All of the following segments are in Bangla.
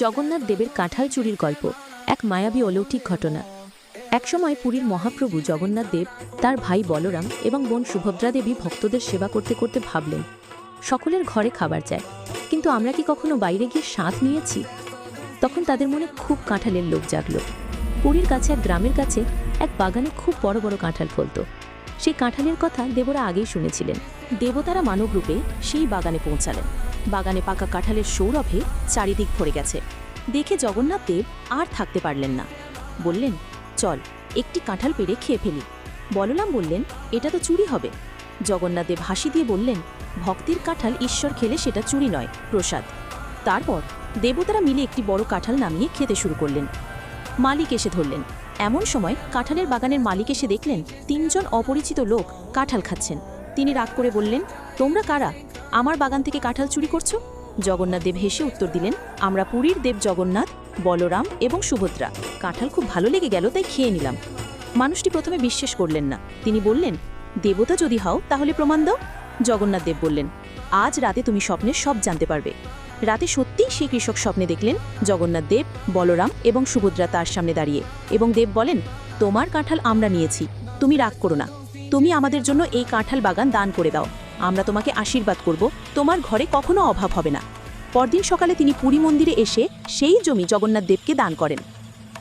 জগন্নাথ দেবের কাঁঠাল চুরির গল্প, এক মায়াবী অলৌকিক ঘটনা। একসময় পুরীর মহাপ্রভু জগন্নাথ দেব, তার ভাই বলরাম এবং বোন সুভদ্রা দেবী ভক্তদের সেবা করতে করতে ভাবলেন, সকলের ঘরে খাবার চায় কিন্তু আমরা কি কখনো বাইরে গিয়ে স্বাদ নিয়েছি? তখন তাদের মনে খুব কাঁঠালের লোক জাগল। পুরীর কাছে এক গ্রামের কাছে এক বাগানে খুব বড় বড় কাঁঠাল ফলতো। সেই কাঁঠালের কথা দেবরা আগেই শুনেছিলেন। দেবতারা মানবরূপে সেই বাগানে পৌঁছালেন। বাগানে পাকা কাঁঠালের সৌরভে চারিদিক ভরে গেছে। দেখে জগন্নাথ দেব আর থাকতে পারলেন না। বললেন, চল, একটি কাঁঠাল পেরে খেয়ে ফেলি। বললাম বললেন, এটা তো চুরি হবে। জগন্নাথ দেব হাসি দিয়ে বললেন, ভক্তির কাঁঠাল ঈশ্বর খেলে সেটা চুরি নয়, প্রসাদ। তারপর দেবতারা মিলে একটি বড় কাঁঠাল নামিয়ে খেতে শুরু করলেন। মালিক এসে ধরলেন। এমন সময় কাঁঠালের বাগানের মালিক এসে দেখলেন তিনজন অপরিচিত লোক কাঁঠাল খাচ্ছেন। তিনি রাগ করে বললেন, তোমরা কারা? আমার বাগান থেকে কাঁঠাল চুরি করছ? জগন্নাথ দেব হেসে উত্তর দিলেন, আমরা পুরীর দেব জগন্নাথ, বলরাম এবং সুভদ্রা। কাঁঠাল খুব ভালো লেগে গেল, তাই খেয়ে নিলাম। মানুষটি প্রথমে বিশ্বাস করলেন না। তিনি বললেন, দেবতা যদি হও, তাহলে প্রমাণ দাও। জগন্নাথ দেব বললেন, আজ রাতে তুমি স্বপ্নের সব জানতে পারবে। রাতে সত্যিই সেই কৃষক স্বপ্নে দেখলেন জগন্নাথ দেব, বলরাম এবং সুভদ্রা তার সামনে দাঁড়িয়ে এবং দেব বলেন, তোমার কাঁঠাল আমরা নিয়েছি, তুমি রাগ করো না। তুমি আমাদের জন্য এই কাঁঠাল বাগান দান করে দাও। আমরা তোমাকে আশীর্বাদ করব, তোমার ঘরে কখনো অভাব হবে না। পরদিন সকালে তিনি পুরী মন্দিরে এসে সেই জমি জগন্নাথ দেবকে দান করেন।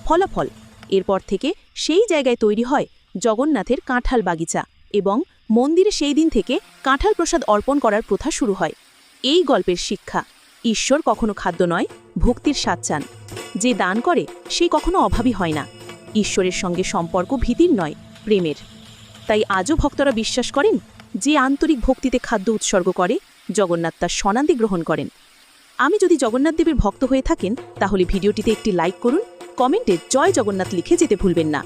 ফলাফল, এরপর থেকে সেই জায়গায় তৈরি হয় জগন্নাথের কাঁঠাল বাগিচা এবং মন্দিরে সেই দিন থেকে কাঁঠাল প্রসাদ অর্পণ করার প্রথা শুরু হয়। এই গল্পের শিক্ষা। ঈশ্বর কখনো খাদ্য নয়, ভক্তির স্বাদ চান। যে দান করে, সে কখনো অভাবী হয় না। ঈশ্বরের সঙ্গে সম্পর্ক ভীতির নয়, প্রেমের। তাই আজও ভক্তরা বিশ্বাস করেন, যে আন্তরিক ভক্তিতে খাদ্য উৎসর্গ করে, জগন্নাথ তার সনান্দি গ্রহণ করেন। আমি যদি জগন্নাথ দেবের ভক্ত হয়ে থাকেন, তাহলে ভিডিওটিতে একটি লাইক করুন, কমেন্টে জয় জগন্নাথ লিখে যেতে ভুলবেন না।